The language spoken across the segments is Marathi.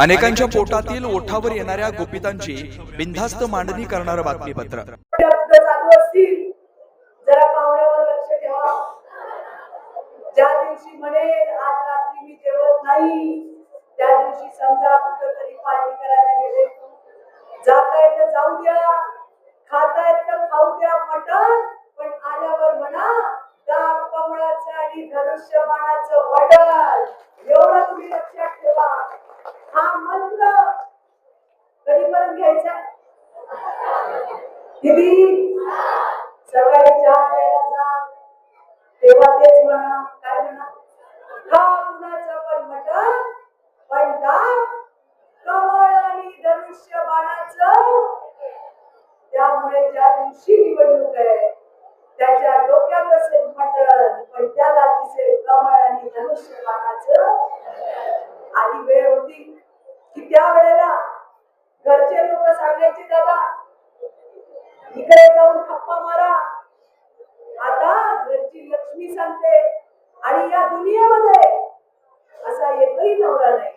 अनेकांच्या पोटातील ओठावर येणाऱ्या गोपितांची बिनधास्त मांडणी करणारं बातमीपत्र. शब्द चालू असतील जरा पाहुण्यावर लक्ष ठेवा. ज्या दिवशी म्हणेल आज रात्री मी जेवत नाही त्या दिवशी समजा कुठं तरी पार्टी करायला गेले. जाता येतं जाऊ द्या खाता येतं खाऊ द्या मटण पण आल्यावर म्हणा कमळाचं आणि धनुष्यबाणाचं एवढं तुम्ही लक्षात ठेवा. हा मंत्र. परत घ्यायचा? दिदी सकाळी चहा द्यायला जा. तेव्हा तेच म्हणा. काय म्हणा? हा कुणाचं पण मटण पण का कमळ आणि धनुष्य बाणाचं त्यामुळे ज्या दिवशी निवडणूक आहे त्याच्या डोक्यात असेल मटण पण त्याला दिसेल कमळ आणि धनुष्य बाणाचं आधी वेळ होती. की त्या वेळेला घरचे लोक सांगायचे दादा इकडे जाऊन खप्पा मारा. आता घरची लक्ष्मी सांगते आणि या दुनियेमध्ये असा एकही नवरा नाही.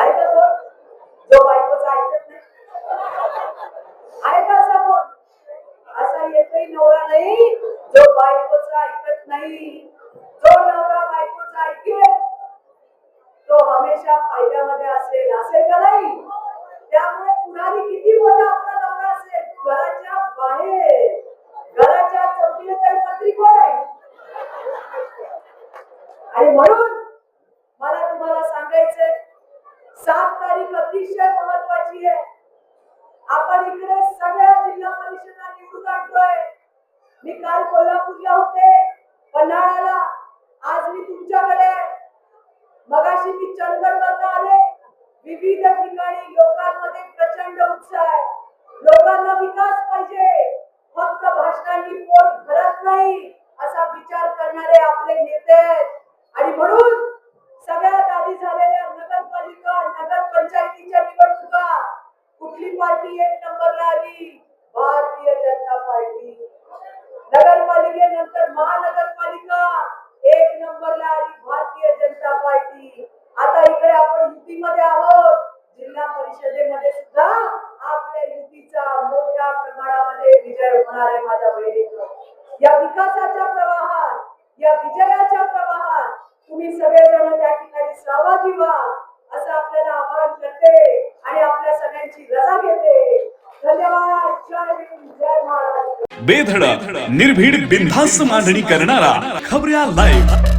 ऐका कोण? जो बायकोचा ऐकत नाही. ऐका असा कोण? असा एकही नवरा नाही जो बायकोचा ऐकत नाही. जो नवरा बायकोचा ऐकेल तो फायद्यामध्ये असेल असेल का नाही? त्यामुळे पुढारी किती मोठा आपला नवरा असेल? घराच्या बाहेर. घराच्या चौकीला काही मंत्री कोण आहे? आणि म्हणून मला तुम्हाला सांगायचंय सात तारीख अतिशय महत्वाची आहे. आपण इकडे सगळ्या जिल्हा विविध ठिकाणी लोकांमध्ये प्रचंड उत्साह आहे. लोकांना विकास पाहिजे. फक्त भाषणांनी पोट भरत नाही असा विचार करणारे आपले नेते आहेत. विजय माझ्या बहिणींनो या विकासाच्या प्रवाहात या विजयाच्या प्रवाहात तुम्ही सगळेजण त्या ठिकाणी सहभागी व्हा असं आपल्याला आवाहन करते आणि आपल्या सगळ्यांची रजा घेते. धन्यवाद. बेधडक निर्भीड बिनधास्त मांडणी करणारा खबऱ्या लाईव्ह